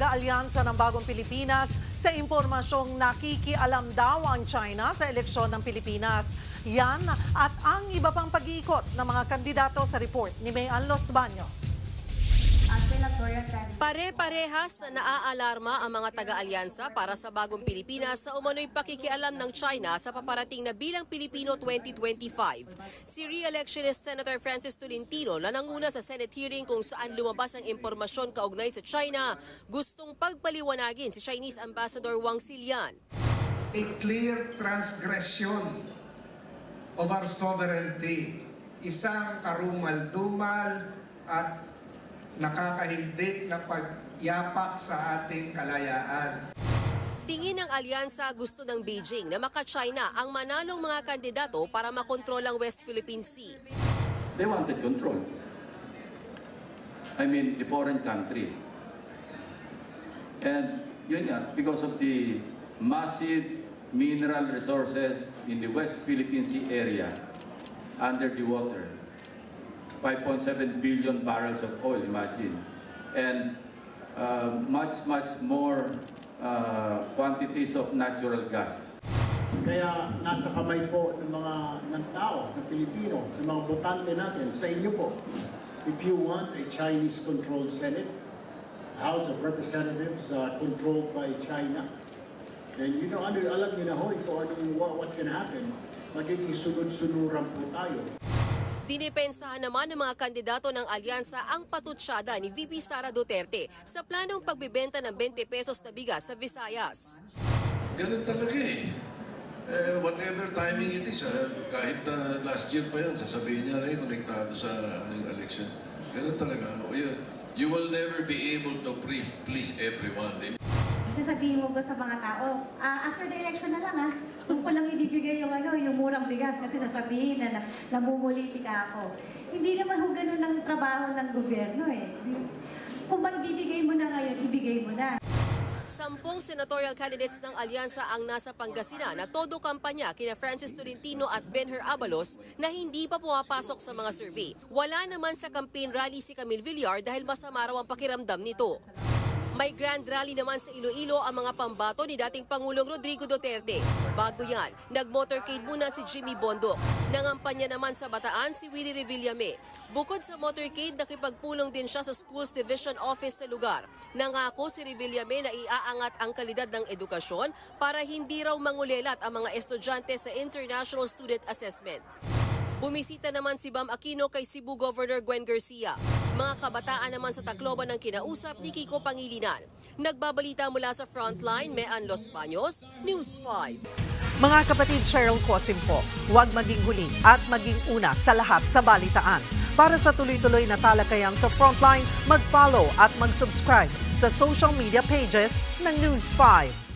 taga-alyansa ng Bagong Pilipinas sa impormasyong nakikialam daw ang China sa eleksyon ng Pilipinas. Yan at ang iba pang pag-iikot ng mga kandidato sa report ni Mayan Los Baños. Pare-parehas na naaalarma ang mga taga-alyansa para sa bagong Pilipinas sa umano'y pakikialam ng China sa paparating na bilang Pilipino 2025. Si re-electionist Senator Francis Tolentino na nanguna sa Senate hearing kung saan lumabas ang impormasyon kaugnay sa China, gustong pagpaliwanagin si Chinese Ambassador Wang Silian. a clear transgression of our sovereignty. Isang karumal-dumal at nakakahindik na pagyapak sa ating kalayaan. Tingin ng alyansa gusto ng Beijing na maka-China ang manalong mga kandidato para makontrol ang West Philippine Sea. They wanted control. I mean, the foreign country. And yun nga, because of the massive mineral resources in the West Philippine Sea area under the water. 5.7 billion barrels of oil, imagine. And uh, much, much more uh, quantities of natural gas. Kaya nasa kamay po ng mga ng tao, ng Pilipino, ng mga botante natin, sa inyo po. If you want a Chinese-controlled Senate, House of Representatives uh, controlled by China, then you know, ano, alam niyo na ho, anong, what- what's gonna happen. Magiging sunod-sunuran po tayo. Dinipensahan naman ng mga kandidato ng alyansa ang patutsyada ni VP Sara Duterte sa planong pagbibenta ng 20 pesos na bigas sa Visayas. Ganun talaga eh. Eh, whatever timing it is, ah, kahit ah, last year pa yun, sasabihin niya rin, konektado sa ano, election. Ganun talaga. O yun, you will never be able to please everyone. Sasabihin mo ba sa mga tao, ah, after the election na lang ah, doon ko lang ibibigay yung ano, yung murang bigas kasi sasabihin na, na namumulitika ako. Hindi naman ho ganun ang trabaho ng gobyerno eh. Kung maibibigay mo na ngayon, ibigay mo na. Sampung senatorial candidates ng alyansa ang nasa Pangasinan na todo kampanya kina Francis Tolentino at Benher Abalos na hindi pa pumapasok sa mga survey. Wala naman sa campaign rally si Camille Villar dahil masama raw ang pakiramdam nito. May grand rally naman sa Iloilo ang mga pambato ni dating Pangulong Rodrigo Duterte. Bago yan, nag-motorcade muna si Jimmy Bondo. Nangampanya naman sa Bataan si Willie Revillame. Bukod sa motorcade, nakipagpulong din siya sa Schools Division Office sa lugar. Nangako si Revillame na iaangat ang kalidad ng edukasyon para hindi raw mangulelat ang mga estudyante sa International Student Assessment. Bumisita naman si Bam Aquino kay Cebu Governor Gwen Garcia. Mga kabataan naman sa Tacloban ng kinausap ni Kiko Pangilinan. Nagbabalita mula sa Frontline, Mean Los Baños, News 5. Mga kapatid Cheryl Cosim po, huwag maging huli at maging una sa lahat sa balitaan. Para sa tuloy-tuloy na talakayan sa Frontline, mag-follow at mag-subscribe sa social media pages ng News 5.